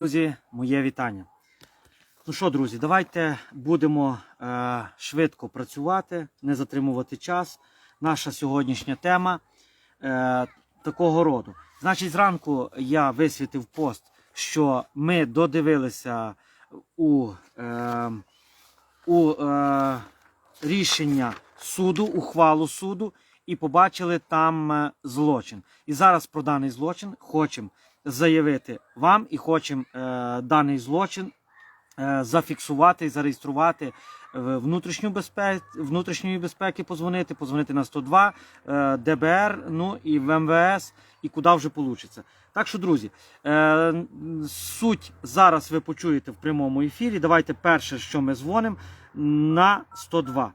Друзі, моє вітання. Ну що, друзі, давайте будемо е, швидко працювати, не затримувати час. Наша сьогоднішня тема е, такого роду. Значить, зранку я висвітив пост, що ми додивилися у, е, у е, рішення суду, ухвалу суду, і побачили там е, злочин. І зараз про даний злочин хочемо заявити вам і хочемо е, даний злочин е, зафіксувати і зареєструвати в внутрішню безпеку, внутрішньої безпеки, позвонити, позвонити на 102, е, ДБР, ну і в МВС, і куди вже вийде. Так що, друзі, е, суть зараз ви почуєте в прямому ефірі. Давайте перше, що ми дзвонимо, на 102.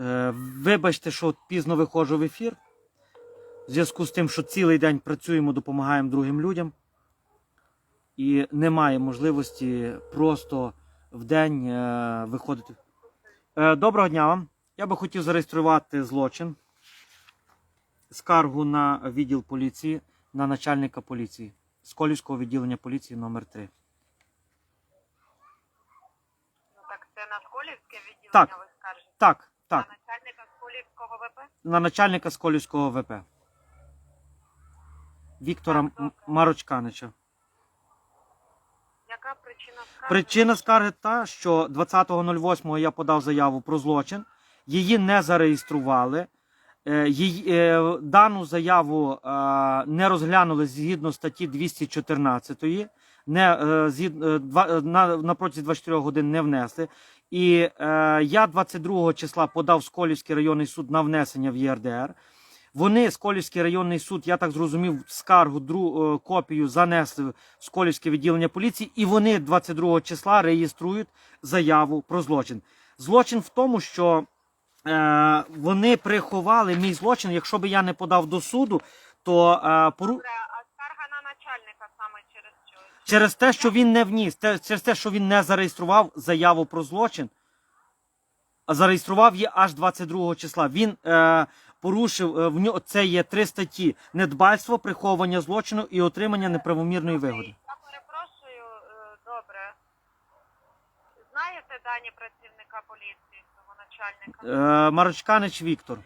Е, Вибачте, що пізно виходжу в ефір. В зв'язку з тим, що цілий день працюємо, допомагаємо другим людям. І немає можливості просто в день е, виходити. Е, доброго дня вам. Я би хотів зареєструвати злочин. Скаргу на відділ поліції, на начальника поліції. Сколівського відділення поліції номер 3 Ну так це на Сколівське відділення Так. ви скажете? Так, так, На начальника Сколівського ВП? на начальника Сколівського ВП. Віктора Так. Марочканича. Яка причина скарги? Причина скарги та, що 20.08 я подав заяву про злочин, її не зареєстрували. Е, е, Дану заяву е, не розглянули згідно статті 214, не, е, згід- е, два- е, на, на протязі 24 годин не внесли. І е, я 22 числа подав Сколівський районний суд на внесення в ЄРДР. Вони, Сколівський районний суд, я так зрозумів, скаргу дру, е, копію занесли в Сколівське відділення поліції, і вони 22 числа реєструють заяву про злочин. Злочин в тому, що е, вони приховали мій злочин. Якщо би я не подав до суду, то е, пору... А скарга на начальника саме через що? через те, що він не вніс, те, через те, що він не зареєстрував заяву про злочин, а зареєстрував її аж 22 числа. Він е, порушив е, в нього це є три статті: недбальство, приховування злочину і отримання неправомірної вигоди. Я перепрошую, е, добре. Знаєте дані працівника поліції, цього начальника? Е, Марочканич Віктор.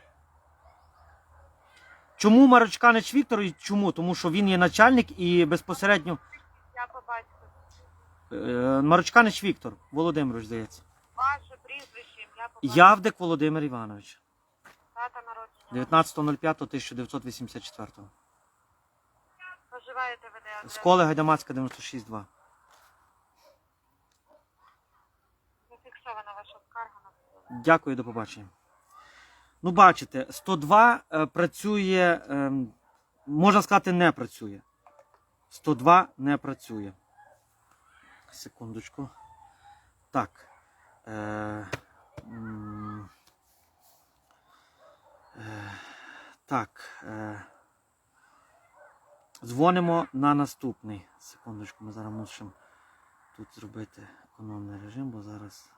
Чому Марочканич Віктор і чому? Тому що він є начальник і безпосередньо Я побачу. е, Марочканич Віктор Володимирович, здається. Ваше прізвище, ім'я побачу. Явдик Володимир Іванович. Дата народження. 19.05.1984. Проживаєте ви де? Сколи Гайдамацька 96.2. Зафіксована ваша скарга на. Дякую, до побачення. Ну, бачите, 102 е, працює, ем, можна сказати, не працює. 102 не працює. Секундочку. Так. Е, м, так. Е, дзвонимо на наступний. Секундочку, ми зараз мусимо тут зробити економний режим, бо зараз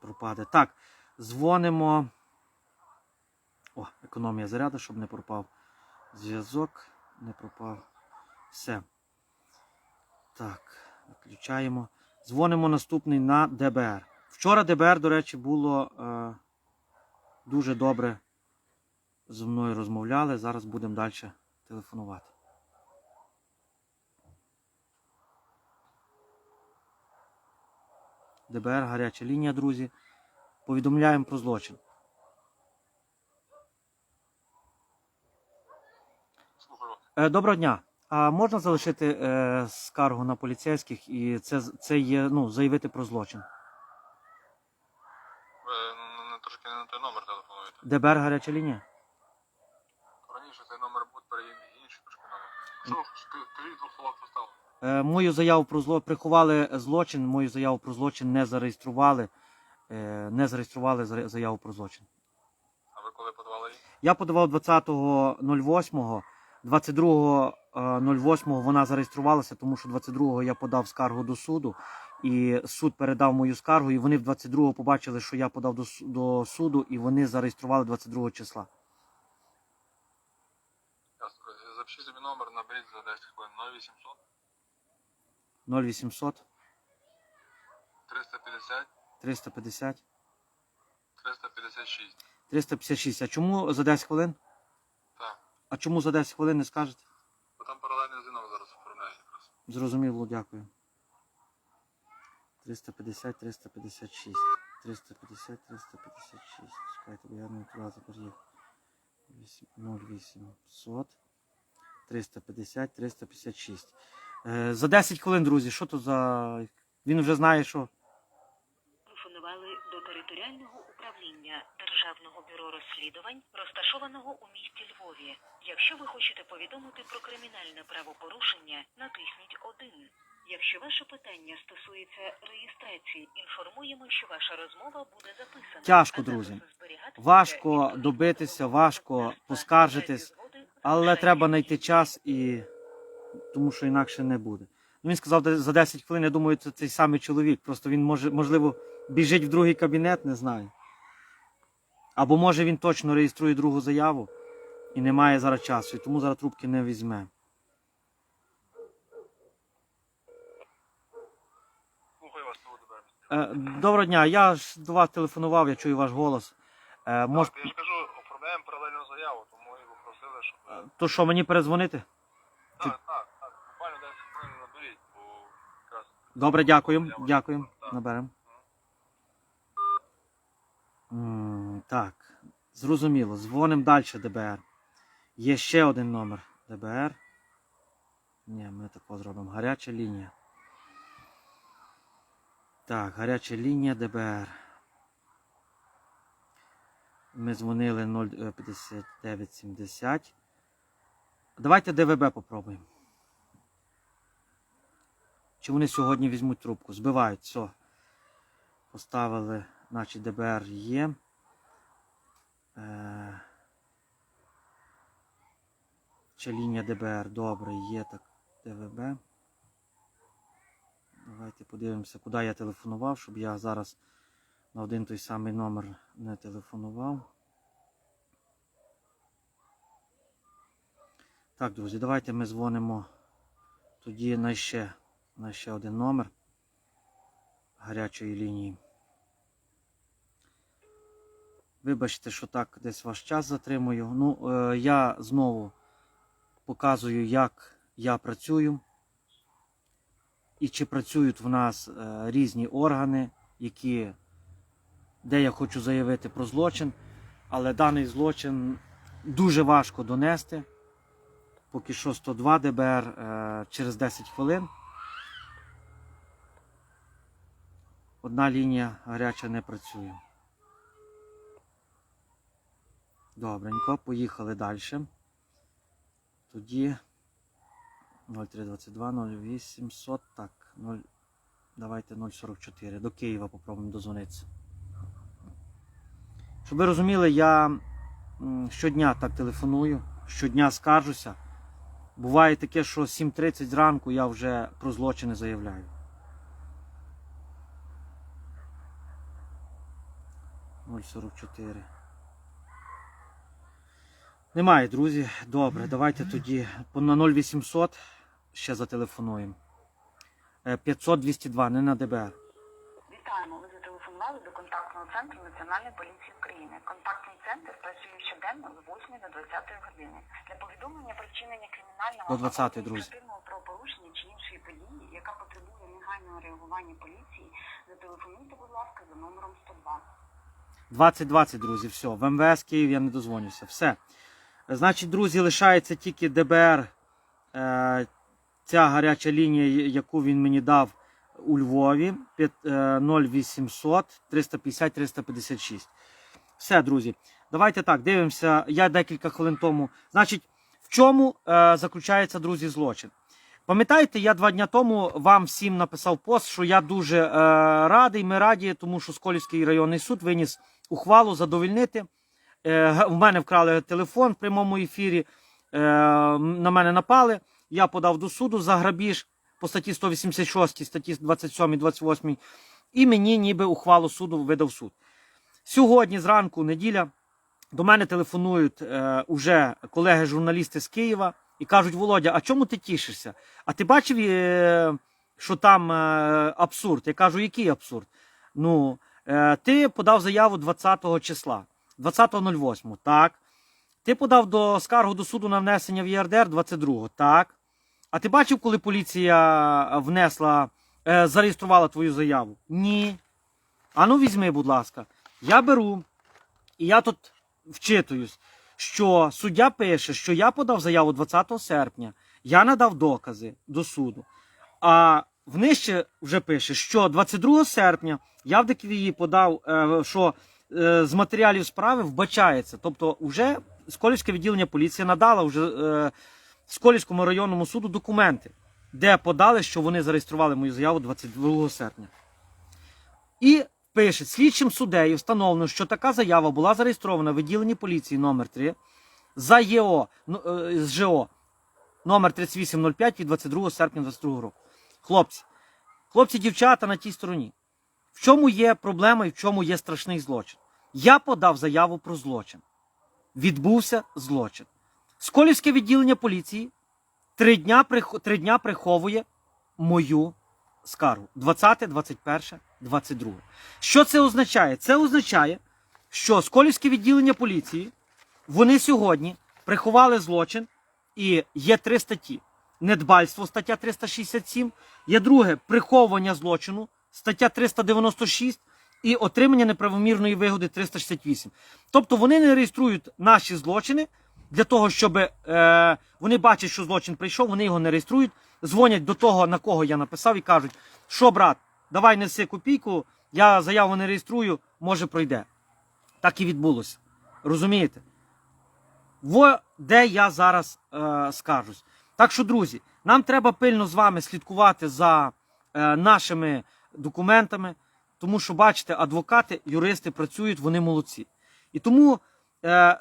пропаде. Так, дзвонимо. О, економія заряду, щоб не пропав зв'язок. Не пропав. Все. Так, виключаємо. Дзвонимо наступний на ДБР. Вчора ДБР, до речі, було е, дуже добре зі мною розмовляли. Зараз будемо далі телефонувати. ДБР, гаряча лінія, друзі. Повідомляємо про злочин. Е, Доброго дня. А можна залишити е, скаргу на поліцейських і це, це є, ну, заявити про злочин? Ви н- н- трошки не на той номер телефонуєте. ДБР гаряча лінія? Раніше цей номер був інший трошки номер. Скажіть двох. Е, мою заяву про зло приховали злочин, мою заяву про злочин не зареєстрували. Е, не зареєстрували за- заяву про злочин. А ви коли подавали її? Я подавав 20.08, 22.08 вона зареєструвалася, тому що 22-го я подав скаргу до суду, і суд передав мою скаргу, і вони в 22-го побачили, що я подав до, до суду, і вони зареєстрували 22 числа. Запишіть собі номер, наберіть за 10 хвилин 0800 0800 350 350 356. 356. А чому за 10 хвилин? Так. А чому за 10 хвилин не скажете? Бо там паралельний дзвінок зараз оформляють якраз. Зрозуміло, дякую. 350, 356. 350, 356. Чекайте, бо я не туди тепер 0800 350, 356. Е, за 10 хвилин, друзі, що то за. Він вже знає, що. Телефонували до територіального управління Державного бюро розслідувань, розташованого у місті Львові. Якщо ви хочете повідомити про кримінальне правопорушення, натисніть 1. Якщо ваше питання стосується реєстрації, інформуємо, що ваша розмова буде записана. Тяжко, друзі. Важко добитися, важко поскаржитись, Але треба знайти час і. Тому що інакше не буде. Ну, Він сказав за 10 хвилин, я думаю, це цей самий чоловік. Просто він може, можливо, біжить в другий кабінет, не знаю. Або може він точно реєструє другу заяву і не має зараз часу, і тому зараз трубки не візьме. Слухаю вас, того добре. Е, доброго дня, я ж до вас телефонував, я чую ваш голос. Е, мож... Так, я ж кажу, оформляємо паралельну заяву, тому і попросили, щоб... То що, мені перезвонити? Так, так, так, буквально 10 хвилин наберіть, бо якраз... Добре, дякуємо. Заяву. Дякуємо. Так. Наберемо. М, Так, зрозуміло. Дзвонимо далі ДБР. Є ще один номер ДБР. Ні, ми тако зробимо. Гаряча лінія. Так, гаряча лінія ДБР. Ми дзвонили 05970. Давайте ДВБ попробуємо. Чи вони сьогодні візьмуть трубку? Збивають, все. Поставили, значить ДБР є. Е... Чи лінія ДБР? Добре, є так. ДВБ. Давайте подивимося, куди я телефонував, щоб я зараз на один той самий номер не телефонував. Так, друзі, давайте ми дзвонимо тоді на ще, на ще один номер гарячої лінії. Вибачте, що так десь ваш час затримую. Ну, е, я знову показую, як я працюю. І чи працюють в нас е, різні органи, які, де я хочу заявити про злочин, але даний злочин дуже важко донести. Поки що 102 ДБР е, через 10 хвилин. Одна лінія гаряча не працює. Добренько, поїхали далі. Тоді 0322 0800, так, 0, давайте 044. До Києва попробуємо дозвонитися. Щоб ви розуміли, я щодня так телефоную, щодня скаржуся. Буває таке, що 7.30 зранку я вже про злочини заявляю. 044. Немає, друзі. Добре, давайте тоді по- на 0800 ще зателефонуємо. Е, 500 202, не на ДБР. Вітаємо. Ви зателефонували до контактного центру Національної поліції України. Контактний центр працює щоденно з 8 до 20 години. Для повідомлення про вчинення кримінального До 20-ї, друзі. правопорушення чи іншої події, яка потребує негайного реагування поліції, зателефонуйте, будь ласка, за номером 102. 2020, друзі, все. В МВС Київ я не дозвонюся. Все. Значить, друзі, лишається тільки ДБР. Е, ця гаряча лінія, яку він мені дав у Львові. п'ят- е, 0800 350 356. Все, друзі. Давайте так, дивимося. Я декілька хвилин тому. Значить, в чому е, заключається, друзі, злочин? Пам'ятаєте, я два дня тому вам всім написав пост, що я дуже е, радий, ми раді, тому що Сколівський районний суд виніс ухвалу задовільнити. Е, в мене вкрали телефон в прямому ефірі, е, на мене напали. Я подав до суду за грабіж по статті 186, статті 27, 28, і мені ніби ухвалу суду видав суд. Сьогодні, зранку, неділя, до мене телефонують е, уже колеги-журналісти з Києва і кажуть: Володя, а чому ти тішишся? А ти бачив, е, що там е, абсурд? Я кажу, який абсурд? Ну, е, ти подав заяву 20 числа, 20.08, так. Ти подав до скаргу до суду на внесення в ЄРДР 22, так. А ти бачив, коли поліція внесла, е, зареєструвала твою заяву? Ні. А ну візьми, будь ласка. Я беру, і я тут вчитуюсь, що суддя пише, що я подав заяву 20 серпня, я надав докази до суду. А внижче вже пише, що 22 серпня я в ДКВІ подав, е, що е, з матеріалів справи вбачається. Тобто, вже Сколівське відділення поліції надало вже е, Сколівському районному суду документи, де подали, що вони зареєстрували мою заяву 22 серпня. І пише, слідчим суддею встановлено, що така заява була зареєстрована в відділенні поліції номер 3 за ЄО ну, е, з ЖО номер 3805 від 22 серпня 22 року. Хлопці, хлопці, дівчата на тій стороні. В чому є проблема і в чому є страшний злочин? Я подав заяву про злочин. Відбувся злочин. Сколівське відділення поліції три дня, три дня приховує мою скаргу. 20, 21, 22. Що це означає? Це означає, що Сколівське відділення поліції вони сьогодні приховали злочин і є три статті: недбальство, стаття 367, є друге приховування злочину, стаття 396 і отримання неправомірної вигоди 368. Тобто вони не реєструють наші злочини для того, щоб е, вони бачать, що злочин прийшов, вони його не реєструють, дзвонять до того, на кого я написав, і кажуть, що брат, давай неси копійку, я заяву не реєструю, може пройде. Так і відбулося. Розумієте? Во де я зараз е, скажусь. Так що, друзі, нам треба пильно з вами слідкувати за е, нашими документами, тому що, бачите, адвокати, юристи працюють, вони молодці. І тому е,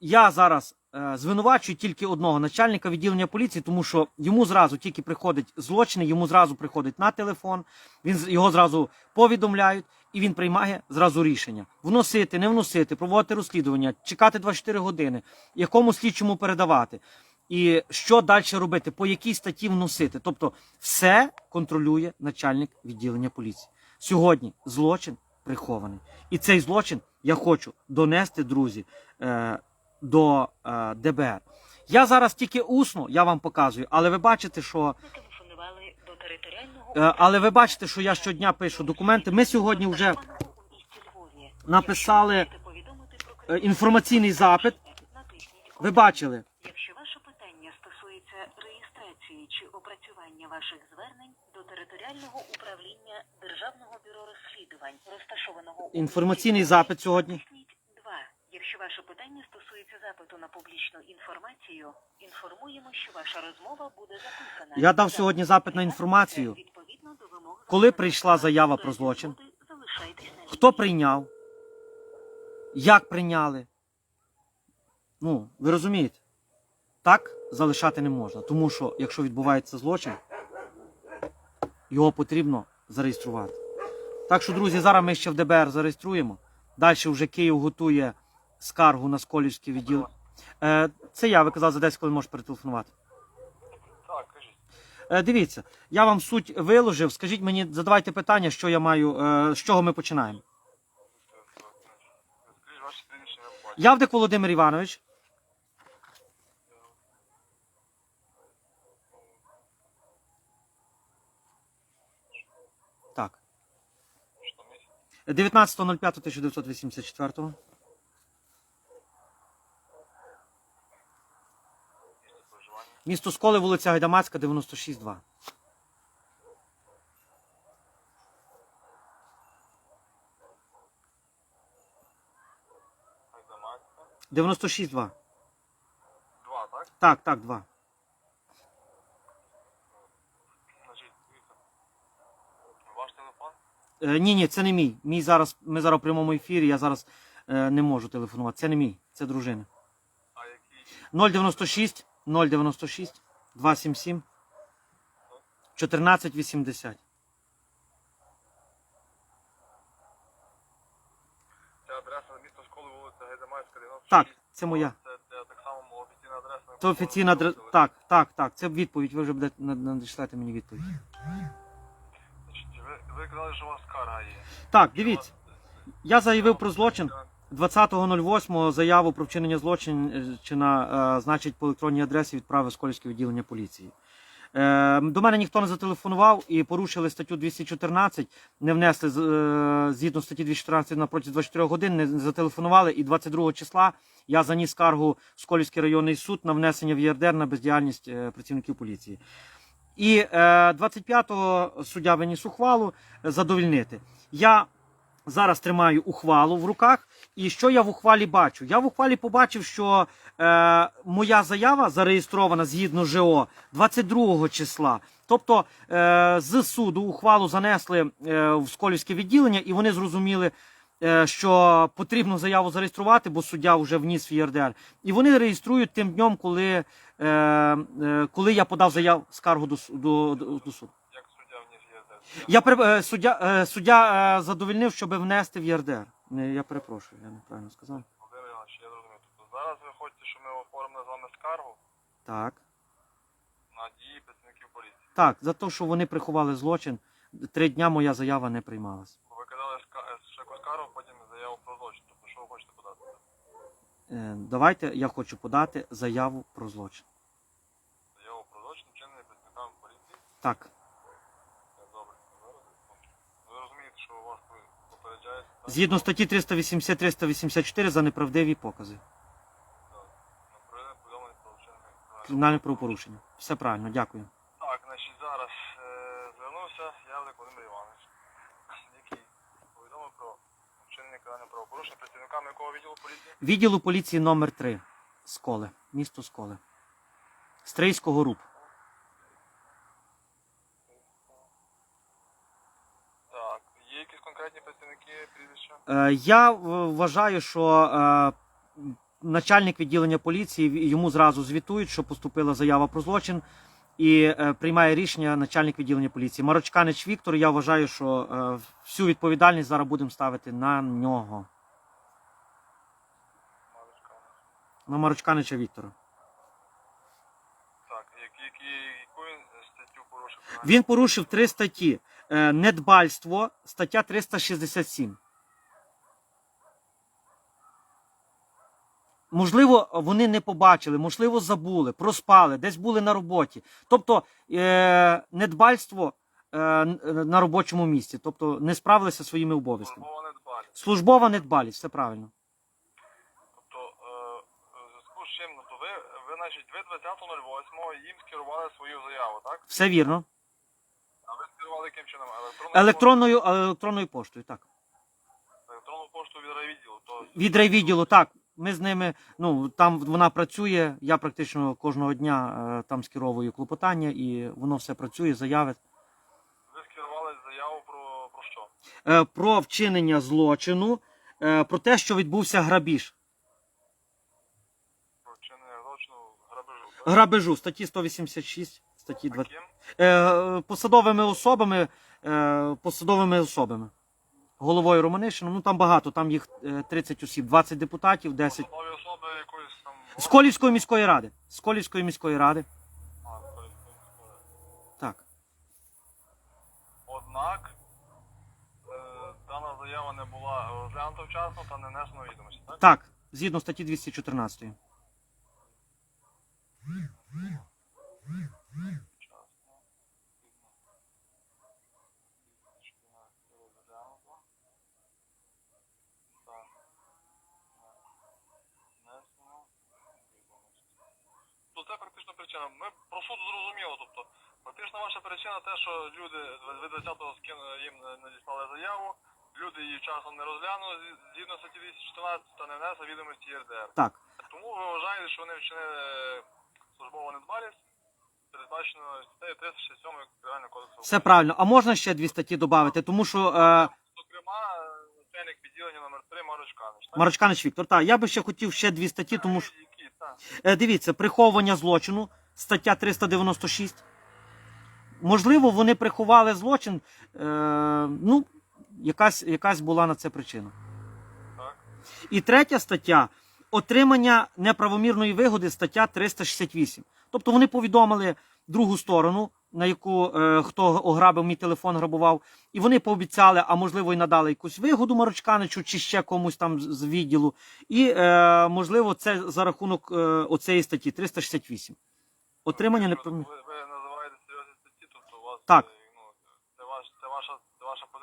я зараз е, звинувачую тільки одного начальника відділення поліції, тому що йому зразу тільки приходить злочини, йому зразу приходить на телефон, він його зразу повідомляють, і він приймає зразу рішення: вносити, не вносити, проводити розслідування, чекати 24 години, якому слідчому передавати. І що далі робити, по якій статті вносити. Тобто, все контролює начальник відділення поліції. Сьогодні злочин прихований. І цей злочин я хочу донести, друзі, е, до е, ДБР. Я зараз тільки усно, я вам показую, але ви бачите, що Е, Але ви бачите, що я щодня пишу документи. Ми сьогодні вже написали інформаційний запит. Ви бачили. Якщо ваше питання стосується реєстрації чи опрацювання ваших звернень територіального управління Державного бюро розслідувань, розташованого у Інформаційний запит сьогодні. два. Якщо ваше питання стосується запиту на публічну інформацію, інформуємо, що ваша розмова буде записана. Я дав сьогодні запит на інформацію. Відповідно до вимог Коли прийшла заява про злочин? залишайтесь на Хто прийняв? Як прийняли? Ну, ви розумієте? Так залишати не можна. Тому що, якщо відбувається злочин, його потрібно зареєструвати. Так що, друзі, зараз ми ще в ДБР зареєструємо. Далі вже Київ готує скаргу на Сколівський відділ. Е, це я, ви казали, за 10 хвилин можеш перетелефонувати. Так, кажіть. Е, дивіться, я вам суть виложив. Скажіть мені, задавайте питання, що я маю, е, з чого ми починаємо. Бачу. Явдик Володимир Іванович. 19.05.1984. Місто Сколи, вулиця Гайдамацька, 96-2. Гайдамацька. 96-2. Два, так? Так, так, 2. Значить, дивіться. Ваш телефон? Е, ні, ні, це не мій. Мій зараз, ми зараз в прямому ефірі, я зараз е, не можу телефонувати. Це не мій, це дружина. А який? 096 096 277 1480. Це адреса міста школи вулиця Гайдамацька, 96. Так, це моя. Це, це так само офіційна адреса Це офіційна адре- Так, так, так. Це відповідь. Ви вже будете на- надішлете мені відповідь. Ви, казали, що у вас скарга є. Так, дивіться. Я заявив про злочин. 20.08 заяву про вчинення злочина, е, значить, по електронній адресі відправив Скольське відділення поліції. Е, До мене ніхто не зателефонував і порушили статтю 214, не внесли е, згідно статті 214 на протязі 24 годин, не зателефонували. І 22 числа я заніс скаргу в Сколівський районний суд на внесення в ЄРДР на бездіяльність е, працівників поліції. І е, 25-го суддя виніс ухвалу е, задовільнити. Я зараз тримаю ухвалу в руках. І що я в ухвалі бачу? Я в ухвалі побачив, що е, моя заява зареєстрована згідно ЖО 22 числа. Тобто е, з суду ухвалу занесли е, в Сколівське відділення, і вони зрозуміли, е, що потрібно заяву зареєструвати, бо суддя вже вніс в ЄРДР. І вони реєструють тим днем, коли, е, е, коли я подав заяву скаргу до, до, до, суду. Як суддя вніс ЄРДР? Я при- е, суддя, е, суддя е, задовольнив, щоб внести в ЄРДР. Я перепрошую, я неправильно сказав. Володимир Іванович, я зрозумів. Тобто зараз ви хочете, щоб ми оформили з вами скаргу Так. на дії працівників поліції. Так, за те, що вони приховали злочин, три дня моя заява не приймалась. Бо Ви казали ска- е, ще якусь скаргу, потім заяву про злочин. Тобто що ви хочете подати? Е, давайте я хочу подати заяву про злочин. Заяву про злочин, вчинений працівниками поліції. Так, добре. Зараз. Ви розумієте, що у вас попереджають. так? згідно статті 380-384 за неправдиві покази. Так. Кримінального Кримінальне правопорушення. Все правильно, дякую. Так, значить зараз е, звернувся Явлик Володимир Іванович, який повідомив про вчинення правопорушення працівниками якого відділу поліції? Відділу поліції номер 3 Сколе, місто Сколе. Стрийського РУП. Так, є якісь конкретні працівники прізвища? Е, Я в- вважаю, що е, начальник відділення поліції йому зразу звітують, що поступила заява про злочин, і е, приймає рішення начальник відділення поліції. Марочканич Віктор. Я вважаю, що е, всю відповідальність зараз будемо ставити на нього. На Марочканича Віктора. Так, які, які, яку він статтю порушив? Він порушив три статті: Е, недбальство, стаття 367. Можливо, вони не побачили, можливо, забули, проспали, десь були на роботі. Тобто е, недбальство е, на робочому місці, тобто не справилися своїми обов'язками. Службова недбалість. Службова недбалість, все правильно. Зв'язку з чим, ну, то ви, ви, значить, ви 20.08 їм скерували свою заяву, так? Все вірно. А ви скерували яким чином? Електронною Електронною, електронною поштою, так. Електронну пошту від райвідділу. То Від райвідділу, так. Ми з ними, ну там вона працює. Я практично кожного дня е, там скеровую клопотання, і воно все працює, заяви. ви скерували заяву про, про що? Е, про вчинення злочину, е, про те, що відбувся грабіж. Про вчинення злочину грабежу. статті 186, статті А 20. ким? Е, посадовими особами, е, посадовими особами. Головою Романишином, ну там багато, там їх е, 30 осіб, 20 депутатів, 10. Посадові особи якоїсь там... З Колівської міської ради. З Колівської міської ради. А, то есть, Так. Однак е, дана заява не була розглянута вчасно та не внесено відомості, так? Так, згідно статті 214. Вчасно. Відповідно. розглянуто. Та не внесено відомості. Ну це практично причина. Ми про суд зрозуміло, тобто фактично ваша причина те, що люди ви 20-го скинули їм надіслали заяву, люди її часом не розглянули згідно статті 214 та не внесли відомості ЄРДР. Так. Тому ви вважаєте, що вони вчинили е, службову недбалість, передбачено статтею 367 Кримінального кодексу. Все правильно. А можна ще дві статті додати, тому що е, Зокрема, е, начальник відділення номер 3 Марочканич. так? Марочканич Віктор, так, я би ще хотів ще дві статті, тому що Які, так. е, дивіться, приховування злочину, стаття 396. Можливо, вони приховали злочин. Е, ну, якась, якась була на це причина. Так. І третя стаття отримання неправомірної вигоди стаття 368. Тобто вони повідомили другу сторону, на яку е, хто ограбив мій телефон, грабував, і вони пообіцяли, а можливо, і надали якусь вигоду Марочканичу чи ще комусь там з відділу. І е, можливо, це за рахунок е, оцеї статті 368. Отримання неправомірної. ви називаєте серйозні статті, тобто у вас Так. е, ну, це, ваш, це, ваша,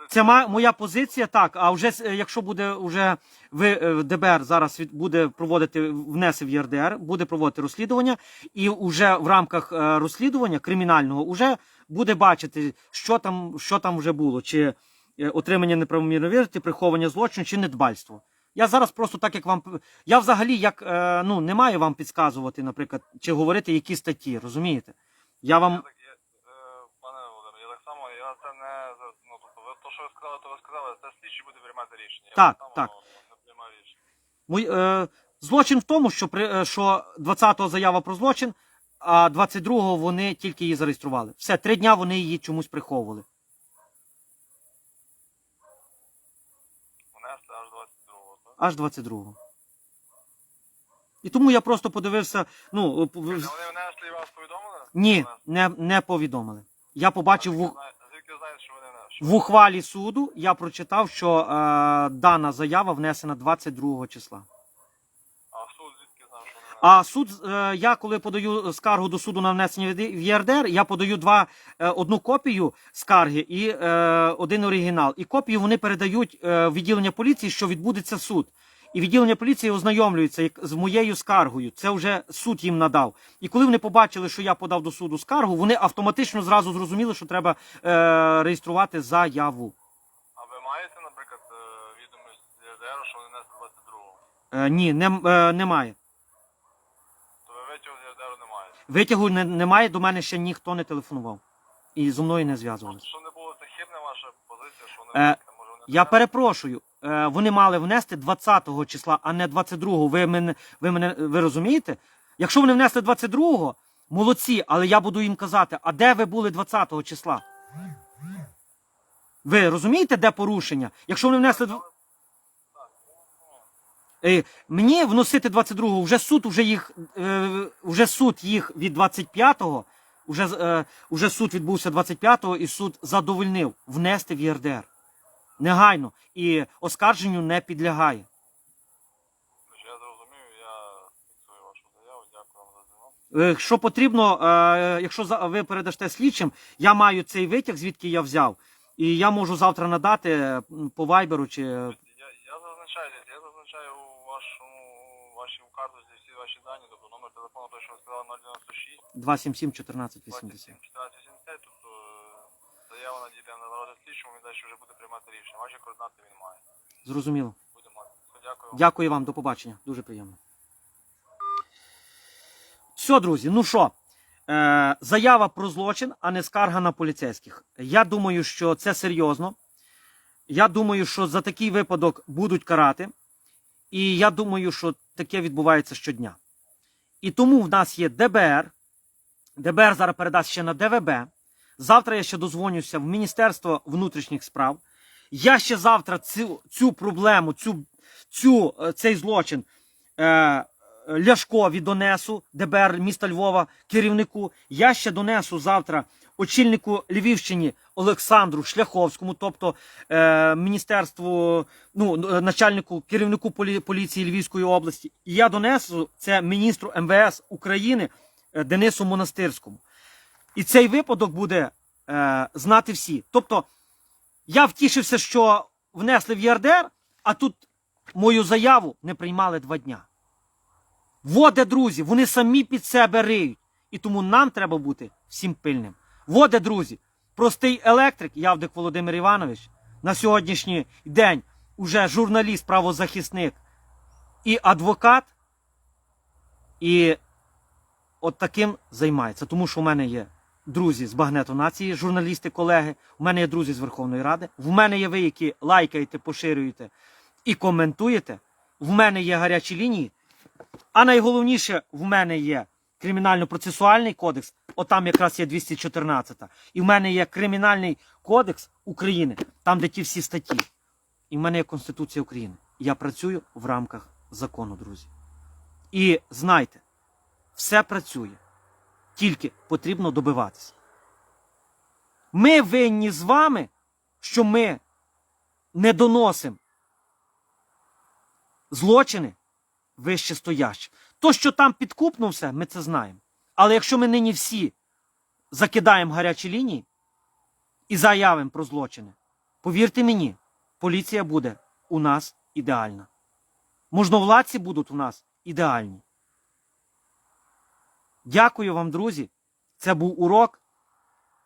це моя позиція, так. А вже якщо буде вже ви е, ДБР зараз буде проводити внесе в ЄРДР, буде проводити розслідування, і вже в рамках е, розслідування кримінального вже буде бачити, що там, що там вже було, чи е, отримання неправомірної вірти, приховання злочину, чи недбальство. Я зараз просто так як вам я взагалі як ну не маю вам підказувати, наприклад, чи говорити які статті, розумієте? Я вам Я так, я, е, пане Володимир, я так само, я це не, за- ну, тобто, ви, то, що ви сказали, це слідчий буде приймати рішення. Я Так, само так. Не приймаю рішення. Мой, е, злочин в тому, що, при, е, що 20-го заява про злочин, а 22-го вони тільки її зареєстрували. Все, три дня вони її чомусь приховували. Внесли аж 22-го, так? Аж 22-го. І тому я просто подивився. Ну, е, в- Вони внесли і вас повідомили? ні, не, не повідомили. Я побачив в, знає- Звідки знаєте, що вони не... що в ухвалі суду, я прочитав, що е, дана заява внесена 22 числа. А суд звідки знав, що. А суд, е, я коли подаю скаргу до суду на внесення в ЄРДР, я подаю два е, одну копію скарги і е, один оригінал. І копію вони передають е, в відділення поліції, що відбудеться суд. І відділення поліції ознайомлюється з моєю скаргою. Це вже суд їм надав. І коли вони побачили, що я подав до суду скаргу, вони автоматично зразу зрозуміли, що треба е, реєструвати заяву. А ви маєте, наприклад, е, відомість ЄРДР, що вони несли 22-го? Е, ні, не, е, немає. То ви витягу з ЄРДР не маєте? Витягу не, немає, до мене ще ніхто не телефонував. І зі мною не зв'язувалися. Щоб не було це хибна ваша позиція, що вони Е, внесли, може вони... Я перепрошую, вони мали внести 20-го числа, а не 22-го. Ви мене, ви мене ви розумієте? Якщо вони внесли 22-го, молодці, але я буду їм казати, а де ви були 20-го числа? Ви розумієте, де порушення? Якщо вони внесли. Е, мені вносити 22-го, вже суд вже їх, е, вже суд їх від 25-го, вже, е, вже суд відбувся 25-го і суд задовольнив внести в ЄРДР. Негайно. І оскарженню не підлягає. Я зрозумів, я фіксую вашу заяву, дякую вам за дзвінок. Е, Що потрібно, е, якщо за- ви передасте слідчим, я маю цей витяг, звідки я взяв, і я можу завтра надати м, по вайберу чи Я, я зазначаю, я зазначаю у вашому, у вашій у всі ваші дані, тобто номер телефону, той, що ви сказали, 096 277 14 80. 27 14 80, тобто заява надійде на народу слідчому, він далі вже буде приймати рішення. Ваші координати він має. Зрозуміло. Будемо дякую вам. Дякую вам, до побачення. Дуже приємно. Все, друзі, ну що, е, заява про злочин, а не скарга на поліцейських. Я думаю, що це серйозно. Я думаю, що за такий випадок будуть карати. І я думаю, що таке відбувається щодня. І тому в нас є ДБР. ДБР зараз передасть ще на ДВБ. Завтра я ще дозвонюся в Міністерство внутрішніх справ. Я ще завтра цю, цю проблему, цю, цю, е, цей злочин е, Ляшкові донесу, ДБР міста Львова, керівнику. Я ще донесу завтра очільнику Львівщині Олександру Шляховському, тобто е, міністерству, ну, е, начальнику, керівнику полі, поліції Львівської області. І я донесу це міністру МВС України е, Денису Монастирському. І цей випадок буде е, знати всі. Тобто, я втішився, що внесли в ЄРДР, а тут мою заяву не приймали два дня. Воде, друзі, вони самі під себе риють. І тому нам треба бути всім пильним. Воде, друзі, простий електрик, Явдик Володимир Іванович, на сьогоднішній день уже журналіст, правозахисник і адвокат, і от таким займається. Тому що в мене є друзі з Багнету нації, журналісти, колеги, в мене є друзі з Верховної Ради, в мене є ви, які лайкаєте, поширюєте і коментуєте. В мене є гарячі лінії. А найголовніше, в мене є кримінально-процесуальний кодекс, отам якраз є 214. І в мене є Кримінальний кодекс України, там, де ті всі статті. І в мене є Конституція України. Я працюю в рамках закону, друзі. І знайте, все працює. Тільки потрібно добиватися. Ми винні з вами, що ми не доносимо злочини вище стоящі. То, що там підкупнувся, ми це знаємо. Але якщо ми нині всі закидаємо гарячі лінії і заявимо про злочини, повірте мені, поліція буде у нас ідеальна. Можновладці будуть у нас ідеальні. Дякую вам, друзі. Це був урок.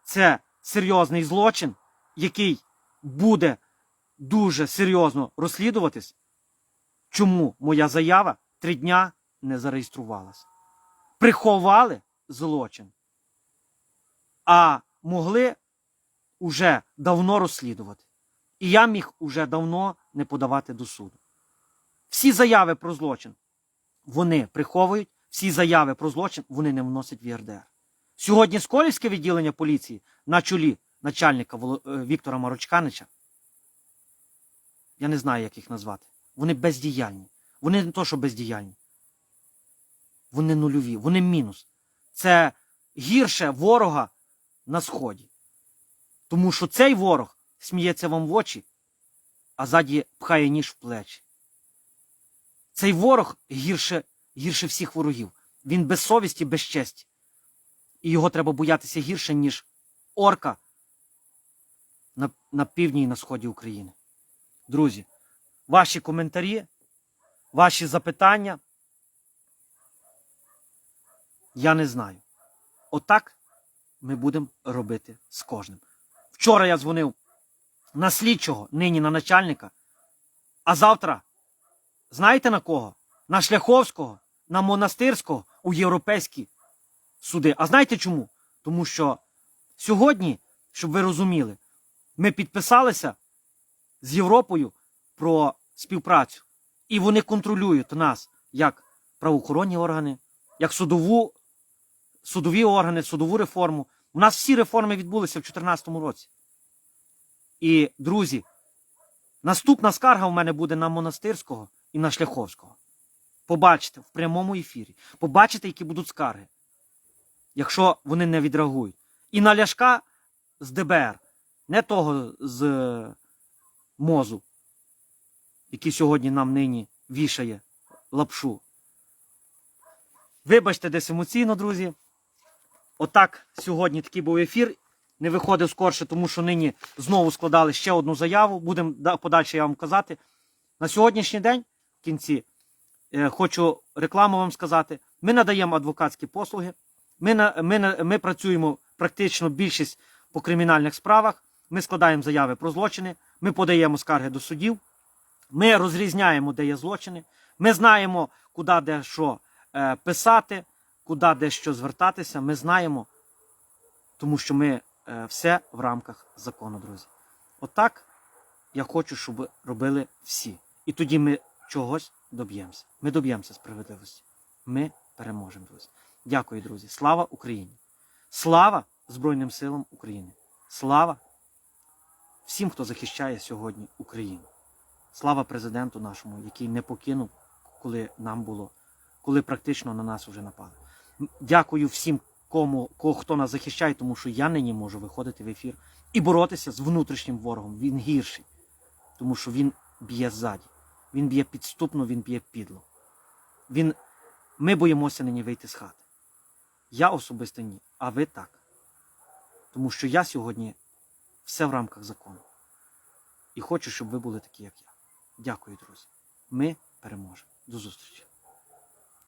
Це серйозний злочин, який буде дуже серйозно розслідуватись. Чому моя заява три дня не зареєструвалась? Приховали злочин, а могли уже давно розслідувати. І я міг уже давно не подавати до суду. Всі заяви про злочин вони приховують, всі заяви про злочин вони не вносять в ЄРДР. Сьогодні Сколівське відділення поліції на чолі начальника е, Віктора Марочканича. Я не знаю, як їх назвати. Вони бездіяльні. Вони не то, що бездіяльні. Вони нульові, вони мінус. Це гірше ворога на сході. Тому що цей ворог сміється вам в очі, а ззаді пхає ніж в плечі. Цей ворог гірше, гірше всіх ворогів. Він без совісті, без честі. І його треба боятися гірше, ніж орка на, на півдні і на сході України. Друзі, ваші коментарі, ваші запитання. Я не знаю. Отак ми будемо робити з кожним. Вчора я дзвонив на слідчого, нині на начальника, а завтра, знаєте на кого? На Шляховського, на Монастирського у європейські суди. А знаєте чому? Тому що сьогодні, щоб ви розуміли, ми підписалися з Європою про співпрацю. І вони контролюють нас як правоохоронні органи, як судову, судові органи, судову реформу. У нас всі реформи відбулися в 2014 році. І, друзі, наступна скарга в мене буде на Монастирського і на Шляховського. Побачите в прямому ефірі. Побачите, які будуть скарги, якщо вони не відреагують. І на Ляшка з ДБР, не того з е, мозу, який сьогодні нам нині вішає лапшу. Вибачте десь емоційно, друзі. Отак сьогодні такий був ефір. Не виходив скорше, тому що нині знову складали ще одну заяву. Будемо подальше я вам казати. На сьогоднішній день, в кінці, хочу рекламу вам сказати. Ми надаємо адвокатські послуги. Ми, ми, ми працюємо практично більшість по кримінальних справах. Ми складаємо заяви про злочини, ми подаємо скарги до судів. Ми розрізняємо, де є злочини. Ми знаємо, куди де що е, писати, куди де що звертатися. Ми знаємо, тому що ми е, все в рамках закону, друзі. Отак я хочу, щоб робили всі. І тоді ми чогось доб'ємося. Ми доб'ємося справедливості. Ми переможемо, друзі. Дякую, друзі. Слава Україні! Слава Збройним силам України! Слава всім, хто захищає сьогодні Україну. Слава президенту нашому, який не покинув, коли нам було, коли практично на нас вже напали. Дякую всім, кому, кого, хто нас захищає, тому що я нині можу виходити в ефір і боротися з внутрішнім ворогом. Він гірший, тому що він б'є ззаді. Він б'є підступно, він б'є підло. Він... Ми боїмося нині вийти з хати. Я особисто ні, а ви так. Тому що я сьогодні все в рамках закону. І хочу, щоб ви були такі, як я. Дякую, друзі. Ми переможемо. До зустрічі.